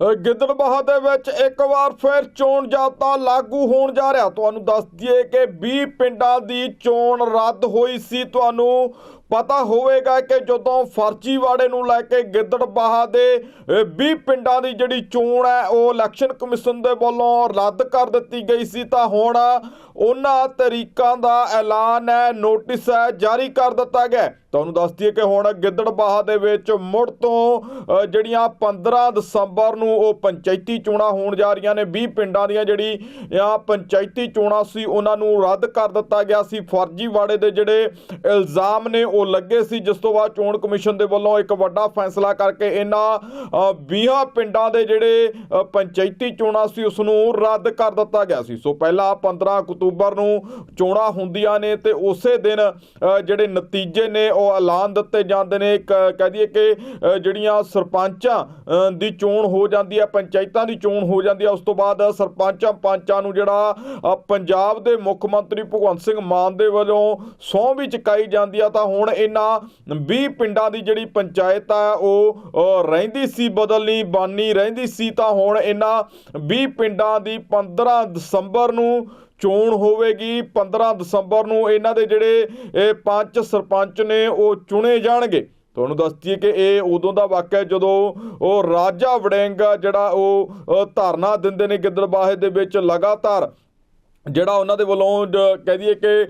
ਅ, ਗਿੱਦੜਬਾਹਾ ਦੇ ਵਿੱਚ ਇੱਕ ਵਾਰ ਫਿਰ ਚੋਣ ਜਾਬਤਾ ਲਾਗੂ ਹੋਣ ਜਾ ਰਿਹਾ। ਤੁਹਾਨੂੰ ਦੱਸ ਦਈਏ ਕਿ 20 ਪਿੰਡਾਂ ਦੀ ਚੋਣ ਰੱਦ ਹੋਈ ਸੀ। ਤੁਹਾਨੂੰ ਪਤਾ ਹੋਵੇਗਾ ਕਿ ਜਦੋਂ ਫਰਜ਼ੀਵਾੜੇ ਨੂੰ ਲੈ ਕੇ ਗਿੱਦੜਬਾਹਾ ਦੇ ਅ, 20 ਪਿੰਡਾਂ ਦੀ ਜਿਹੜੀ ਚੋਣ ਹੈ ਉਹ ਇਲੈਕਸ਼ਨ ਕਮਿਸ਼ਨ ਦੇ ਵੱਲੋਂ ਰੱਦ ਕਰ ਦਿੱਤੀ ਗਈ ਸੀ ਤਾਂ ਹੁਣ ਉਹਨਾਂ ਤਰੀਕਾਂ ਦਾ ਐਲਾਨ ਹੈ ਨੋਟਿਸ ਹੈ ਜਾਰੀ ਕਰ ਦਿੱਤਾ ਗਿਆ ਤੁਹਾਨੂੰ ਦੱਸ ਦਈਏ ਕਿ ਹੁਣ ਗਿੱਦੜਬਾਹਾ ਦੇ ਵਿੱਚ ਮੁੜ ਤੋਂ ਜਿਹੜੀਆਂ 15 ਦਸੰਬਰ ਨੂੰ ਉਹ ਪੰਚਾਇਤੀ ਚੋਣਾਂ ਹੋਣ ਜਾ ਰਹੀਆਂ ਨੇ 20 ਪਿੰਡਾਂ ਦੀਆਂ ਜਿਹੜੀ ਆ ਪੰਚਾਇਤੀ ਚੋਣਾਂ ਸੀ ਉਹਨਾਂ ਨੂੰ ਰੱਦ ਕਰ ਦਿੱਤਾ ਗਿਆ ਸੀ। ਫਰਜ਼ੀਵਾੜੇ ਦੇ ਜਿਹੜੇ ਇਲਜ਼ਾਮ ਨੇ ਉਹ ਲੱਗੇ ਸੀ। ਜਿਸ ਤੋਂ ਬਾਅਦ ਚੋਣ ਕਮਿਸ਼ਨ ਦੇ ਵੱਲੋਂ ਇੱਕ ਵੱਡਾ ਫੈਸਲਾ ਕਰਕੇ ਇਹਨਾਂ ਅ, 20 ਪਿੰਡਾਂ ਦੇ ਜਿਹੜੇ ਪੰਚਾਇਤੀ ਚੋਣਾਂ ਸੀ ਉਸ ਨੂੰ ਰੱਦ ਕਰ ਦਿੱਤਾ ਗਿਆ ਸੀ। ਸੋ ਪਹਿਲਾਂ 15 ਅਕਤੂਬਰ ਨੂੰ ਚੋਣਾਂ ਹੁੰਦੀਆਂ ਨੇ ਤੇ ਉਸੇ ਦਿਨ ਜਿਹੜੇ ਨਤੀਜੇ ਨੇ ਉਹ ਐਲਾਨ ਦਿੱਤੇ ਜਾਂਦੇ ਨੇ। ਕਹਿ ਦਈਏ ਕਿ ਜਿਹੜੀਆਂ ਸਰਪੰਚਾਂ ਦੀ ਚੋਣ ਹੋ ਜਾਂਦੀ ਹੈ, ਪੰਚਾਇਤਾਂ ਦੀ ਚੋਣ ਹੋ ਜਾਂਦੀ ਹੈ, ਉਸ ਤੋਂ ਬਾਅਦ ਸਰਪੰਚਾਂ ਪੰਚਾਂ ਨੂੰ ਜਿਹੜਾ ਪੰਜਾਬ ਦੇ ਮੁੱਖ ਮੰਤਰੀ ਭਗਵੰਤ ਸਿੰਘ ਮਾਨ ਦੇ ਵੱਲੋਂ ਸਹੁੰ ਵੀ ਚੁਕਾਈ ਜਾਂਦੀ ਆ। ਤਾਂ ਹੁਣ ਇਹਨਾਂ 20 ਪਿੰਡਾਂ ਦੀ ਜਿਹੜੀ ਪੰਚਾਇਤ ਆ, ਉਹ ਰਹਿੰਦੀ ਸੀ, ਬਦਲਣੀ ਬਾਨੀ ਰਹਿੰਦੀ ਸੀ। ਤਾਂ ਹੁਣ ਇਹਨਾਂ 20 ਪਿੰਡਾਂ ਦੀ 15 ਦਸੰਬਰ ਨੂੰ ਚੋਣ ਹੋਵੇਗੀ। 15 ਦਸੰਬਰ ਨੂੰ ਇਹਨਾਂ ਦੇ ਜਿਹੜੇ ਇਹ ਪੰਜ ਸਰਪੰਚ ਨੇ ਉਹ ਚੁਣੇ ਜਾਣਗੇ। ਤੁਹਾਨੂੰ ਦੱਸ ਦਈਏ ਕਿ ਇਹ ਉਦੋਂ ਦਾ ਵਾਕਿਆ ਹੈ ਜਦੋਂ ਉਹ ਰਾਜਾ ਵੜਿੰਗ ਜਿਹੜਾ ਉਹ ਅ, ਧਰਨਾ ਦਿੰਦੇ ਨੇ ਗਿੱਦੜਬਾਹੇ ਦੇ ਵਿੱਚ ਲਗਾਤਾਰ। ਜਿਹੜਾ ਉਹਨਾਂ ਦੇ ਵੱਲੋਂ ਜ- ਕਹਿ ਦਈਏ ਕਿ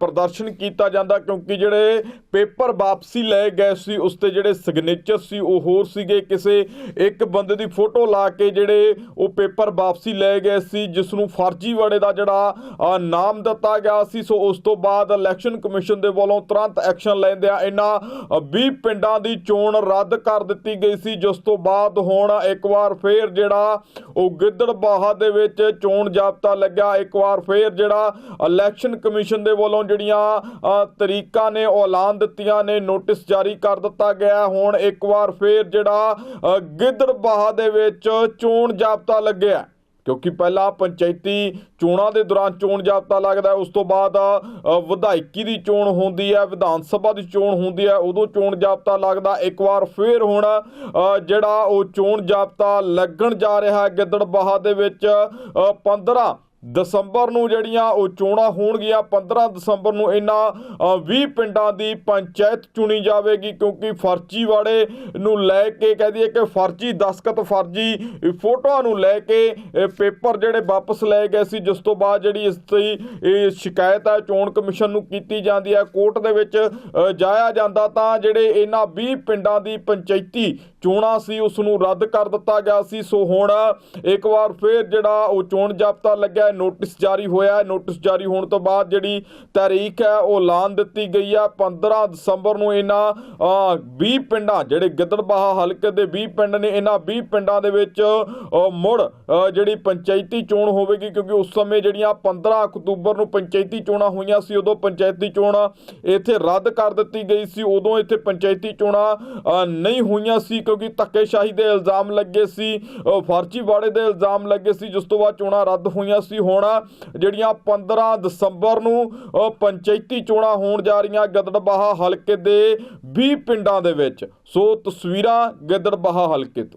ਪ੍ਰਦਰਸ਼ਨ ਕੀਤਾ ਜਾਂਦਾ ਕਿਉਂਕਿ ਜਿਹੜੇ ਪੇਪਰ ਵਾਪਸੀ ਲਏ ਗਏ ਸੀ ਉਸ ਤੇ ਜਿਹੜੇ ਸਿਗਨੇਚਰ ਸੀ ਉਹ ਹੋਰ ਸੀਗੇ। ਕਿਸੇ ਇੱਕ ਬੰਦੇ ਦੀ ਫੋਟੋ ਲਾ ਕੇ ਜਿਹੜੇ ਉਹ ਪੇਪਰ ਵਾਪਸੀ ਲਏ ਗਏ ਸੀ ਜਿਸ ਨੂੰ ਫਰਜ਼ੀਵਾੜੇ ਦਾ ਜਿਹੜਾ ਨਾਮ ਦਿੱਤਾ ਗਿਆ ਸੀ। ਸੋ ਉਸ ਤੋਂ ਬਾਅਦ ਇਲੈਕਸ਼ਨ ਕਮਿਸ਼ਨ ਦੇ ਵੱਲੋਂ ਤੁਰੰਤ ਐਕਸ਼ਨ ਲੈਂਦਿਆਂ ਇਹਨਾਂ ਅ, 20 ਪਿੰਡਾਂ ਦੀ ਚੋਣ ਰੱਦ ਕਰ ਦਿੱਤੀ ਗਈ ਸੀ। ਜਿਸ ਤੋਂ ਬਾਅਦ ਹੁਣ ਇੱਕ ਵਾਰ ਫੇਰ ਜਿਹੜਾ ਉਹ ਗਿੱਦੜਬਾਹਾ ਦੇ ਵਿੱਚ ਚੋਣ ਜਾਬਤਾ ਲੱਗਿਆ। ਇੱਕ ਵਾਰ ਫੇਰ ਜਿਹੜਾ ਇਲੈਕਸ਼ਨ ਕਮਿਸ਼ਨ ਦੇ ਵੱਲੋਂ ਜਿਹੜੀਆਂ ਤਰੀਕਾਂ ਨੇ ਉਹ ਐਲਾਨ ਦਿੱਤੀਆਂ ਨੇ ਨੋਟਿਸ ਜਾਰੀ ਕਰ ਦਿੱਤਾ ਗਿਆ ਹੁਣ ਇੱਕ ਵਾਰ ਫੇਰ ਜਿਹੜਾ ਅ, ਗਿੱਦੜਬਾਹਾ ਦੇ ਵਿੱਚ ਚੋਣ ਜਾਬਤਾ ਲੱਗਿਆ ਕਿਉਂਕਿ ਪਹਿਲਾਂ ਪੰਚਾਇਤੀ ਚੋਣਾਂ ਦੇ ਦੌਰਾਨ ਚੋਣ ਜਾਬਤਾ ਲੱਗਦਾ ਉਸ ਤੋਂ ਬਾਅਦ ਵਿਧਾਇਕੀ ਦੀ ਚੋਣ ਹੁੰਦੀ ਹੈ ਵਿਧਾਨ ਸਭਾ ਦੀ ਚੋਣ ਹੁੰਦੀ ਹੈ। ਉਦੋਂ ਚੋਣ ਜਾਬਤਾ ਲੱਗਦਾ। ਇੱਕ ਵਾਰ ਫੇਰ ਹੁਣ ਜਿਹੜਾ ਉਹ ਚੋਣ ਜਾਬਤਾ ਲੱਗਣ ਜਾ ਰਿਹਾ ਹੈ ਗਿੱਦੜਬਾਹਾ ਦੇ ਵਿੱਚ ਅ, 15 ਦਸੰਬਰ ਨੂੰ ਜਿਹੜੀਆਂ ਉਹ ਚੋਣਾਂ ਹੋਣਗੀਆਂ 15 ਦਸੰਬਰ ਨੂੰ ਇਹਨਾਂ ਅ, 20 ਪਿੰਡਾਂ ਦੀ ਪੰਚਾਇਤ ਚੁਣੀ ਜਾਵੇਗੀ ਕਿਉਂਕਿ ਫਰਜ਼ੀਵਾੜੇ ਨੂੰ ਲੈ ਕੇ ਕਹਿ ਦਈਏ ਕਿ ਫਰਜ਼ੀ ਦਸਖਤ ਫਰਜ਼ੀ ਫੋਟੋਆਂ ਨੂੰ ਲੈ ਕੇ ਪੇਪਰ ਜਿਹੜੇ ਵਾਪਸ ਲਏ ਗਏ ਸੀ ਜਿਸ ਤੋਂ ਬਾਅਦ ਜਿਹੜੀ ਇਸ ਦੀ ਇਹ ਸ਼ਿਕਾਇਤ ਹੈ ਚੋਣ ਕਮਿਸ਼ਨ ਨੂੰ ਕੀਤੀ ਜਾਂਦੀ ਹੈ ਕੋਰਟ ਦੇ ਵਿੱਚ ਜਾਇਆ ਜਾਂਦਾ ਤਾਂ ਜਿਹੜੇ ਇਹਨਾਂ 20 ਪਿੰਡਾਂ ਦੀ ਪੰਚਾਇਤੀ ਚੋਣਾਂ ਸੀ ਉਸ ਨੂੰ ਰੱਦ ਕਰ ਦਿੱਤਾ ਗਿਆ ਸੀ। ਸੋ ਹੁਣ ਇੱਕ ਵਾਰ ਫੇਰ ਜਿਹੜਾ ਉਹ ਚੋਣ ਜਾਬਤਾ ਲੱਗਿਆ ਨੋਟਿਸ ਜਾਰੀ ਹੋਇਆ ਨੋਟਿਸ ਜਾਰੀ ਹੋਣ ਤੋਂ ਬਾਅਦ ਜਿਹੜੀ ਤਾਰੀਖ ਹੈ ਉਹ ਐਲਾਨ ਦਿੱਤੀ ਗਈ ਹੈ। 15 ਦਸੰਬਰ ਨੂੰ ਇਹਨਾਂ ਅ, 20 ਪਿੰਡਾਂ ਜਿਹੜੇ ਗਿੱਦੜਬਾਹਾ ਹਲਕੇ ਦੇ 20 ਪਿੰਡ ਨੇ ਇਹਨਾਂ 20 ਪਿੰਡਾਂ ਦੇ ਵਿੱਚ ਮੁੜ ਜਿਹੜੀ ਪੰਚਾਇਤੀ ਚੋਣ ਹੋਵੇਗੀ। ਕਿਉਂਕਿ ਉਸ ਸਮੇਂ ਜਿਹੜੀਆਂ 15 ਅਕਤੂਬਰ ਨੂੰ ਪੰਚਾਇਤੀ ਚੋਣਾਂ ਹੋਈਆਂ ਸੀ ਉਦੋਂ ਪੰਚਾਇਤੀ ਚੋਣ ਇੱਥੇ ਰੱਦ ਕਰ ਦਿੱਤੀ ਗਈ ਸੀ। ਉਦੋਂ ਇੱਥੇ ਪੰਚਾਇਤੀ ਚੋਣਾਂ ਨਹੀਂ ਹੋਈਆਂ ਸੀ। ਕਿਉਂਕਿ ਧੱਕੇਸ਼ਾਹੀ ਦੇ ਇਲਜ਼ਾਮ ਲੱਗੇ ਸੀ ਅ, ਫਰਜ਼ੀਵਾੜੇ ਦੇ ਇਲਜ਼ਾਮ ਲੱਗੇ ਸੀ ਜਿਸ ਤੋਂ ਬਾਅਦ ਚੋਣਾਂ ਰੱਦ ਹੋਈਆਂ ਸੀ। ਹੁਣ ਜਿਹੜੀਆਂ 15 ਦਸੰਬਰ ਨੂੰ ਪੰਚਾਇਤੀ ਚੋਣਾਂ ਹੋਣ ਜਾ ਰਹੀਆਂ ਗਿੱਦੜਬਾਹਾ ਹਲਕੇ ਦੇ 20 ਪਿੰਡਾਂ ਦੇ ਵਿੱਚ। ਸੋ ਤਸਵੀਰਾਂ ਗਿੱਦੜਬਾਹਾ ਹਲਕੇ ਤੋਂ।